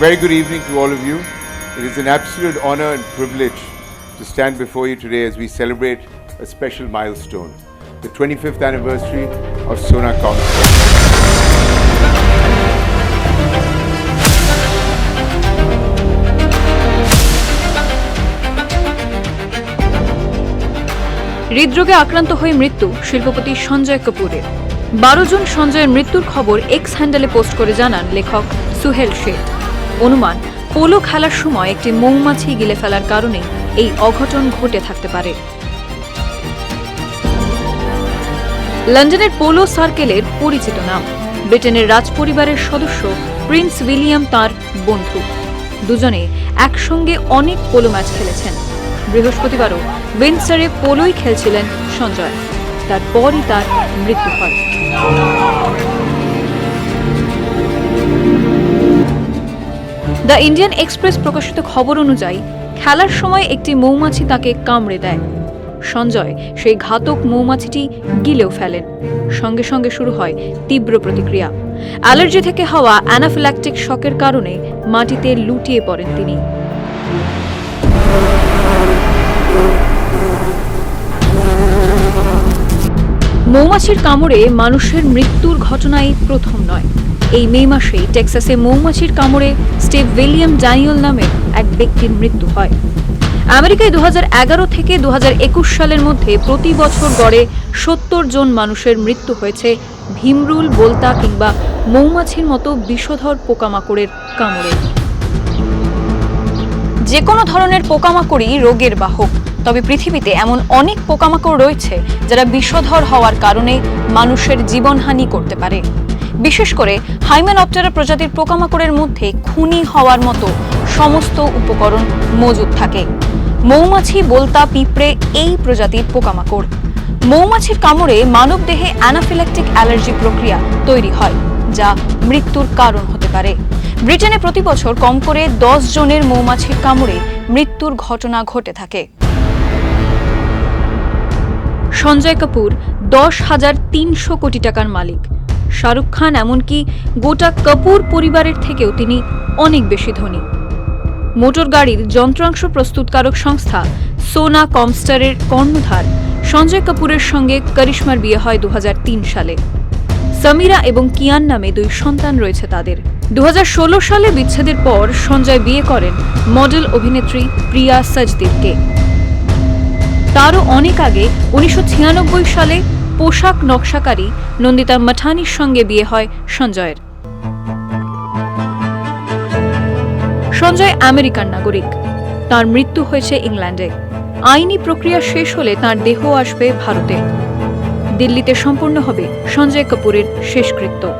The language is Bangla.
very good evening to all of you. It is an absolute honor and privilege to stand before you today as we celebrate a special milestone the 25th anniversary of Sona. হৃদরোগে আক্রান্ত হয়ে মৃত্যু শিল্পপতি সঞ্জয় কাপুরের বারো জন সঞ্জয়ের মৃত্যুর খবর এক্স হ্যান্ডেলে পোস্ট করে জানান লেখক সুহেল শেঠ অনুমান, পোলো খেলার সময় একটি মৌমাছি গিলে ফেলার কারণে এই অঘটন ঘটে থাকতে পারে। লন্ডনের পোলো সার্কেলের পরিচিত নাম। ব্রিটেনের রাজপরিবারের সদস্য প্রিন্স উইলিয়াম তার বন্ধু। দুজনে একসঙ্গে অনেক পোলো ম্যাচ খেলেছেন। বৃহস্পতিবারও উইন্ডসারে পোলোই খেলছিলেন সঞ্জয়। তারপরই তার মৃত্যু হয়। দ্য ইন্ডিয়ান এক্সপ্রেস প্রকাশিত খবর অনুযায়ী, খেলার সময় একটি মৌমাছি তাকে কামড়ে দেয়। সঞ্জয়, সেই ঘাতক মৌমাছিটি গিলেও ফেলেন। সঙ্গে সঙ্গে শুরু হয় তীব্র প্রতিক্রিয়া। অ্যালার্জি থেকে হওয়া অ্যানাফিল্যাকটিক শকের কারণে মাটিতে লুটিয়ে পড়েন তিনি। মৌমাছির কামড়ে মানুষের মৃত্যুর ঘটনাই প্রথম নয়। এই মে মাসেই টেক্সাসে মৌমাছির কামড়ে স্টিভ উইলিয়াম ড্যানিয়েল নামের এক ব্যক্তির মৃত্যু হয়। আমেরিকায় দু হাজার এগারো থেকে দু হাজার একুশ সালের মধ্যে প্রতি বছর গড়ে সত্তর জন মানুষের মৃত্যু হয়েছে ভীমরুল, বোলতা কিংবা মৌমাছির মতো বিষধর পোকামাকড়ের কামড়ে। যে কোনো ধরনের পোকামাকড়ই রোগের বাহক, তবে পৃথিবীতে এমন অনেক পোকামাকড় রয়েছে যারা বিষধর হওয়ার কারণে মানুষের জীবনহানি করতে পারে। বিশেষ করে হাইমেনপটেরা প্রজাতির পোকামাকড়ের মধ্যে খুনি হওয়ার মতো সমস্ত উপকরণ মজুদ থাকে। মৌমাছি, বলতা, পিঁপড়ে এই প্রজাতির পোকামাকড়। মৌমাছির কামড়ে মানবদেহে অ্যানাফিল্যাকটিক অ্যালার্জি প্রক্রিয়া তৈরি হয়, যা মৃত্যুর কারণ হতে পারে। ব্রিটেনে প্রতি বছর কম করে দশ জনের মৌমাছির কামড়ে মৃত্যুর ঘটনা ঘটে থাকে। সঞ্জয় কাপুর, দশ হাজার তিনশো কোটি টাকার মালিক। শাহরুখ খান, এমনকি গোটা কাপুর পরিবারের থেকেও তিনি অনেক বেশি ধনী। মোটর গাড়ির যন্ত্রাংশ প্রস্তুতকারক সংস্থা সোনা কমস্টারের কর্ণধার সঞ্জয় কাপুরের সঙ্গে করিশ্মার বিয়ে হয় দু হাজার তিন সালে। সামিরা এবং কিয়ান নামে দুই সন্তান রয়েছে তাদের। দু হাজার ষোলো সালে বিচ্ছেদের পর সঞ্জয় বিয়ে করেন মডেল অভিনেত্রী প্রিয়া সজদিরকে। তারও অনেক আগে উনিশশো ছিয়ানব্বই সালে পোশাক নকশাকারী নন্দিতা মঠানির সঙ্গে বিয়ে হয় সঞ্জয়ের। সঞ্জয় আমেরিকান নাগরিক। তার মৃত্যু হয়েছে ইংল্যান্ডে। আইনি প্রক্রিয়া শেষ হলে তার দেহ আসবে ভারতে। দিল্লিতে সম্পূর্ণ হবে সঞ্জয় কাপুরের শেষকৃত্য।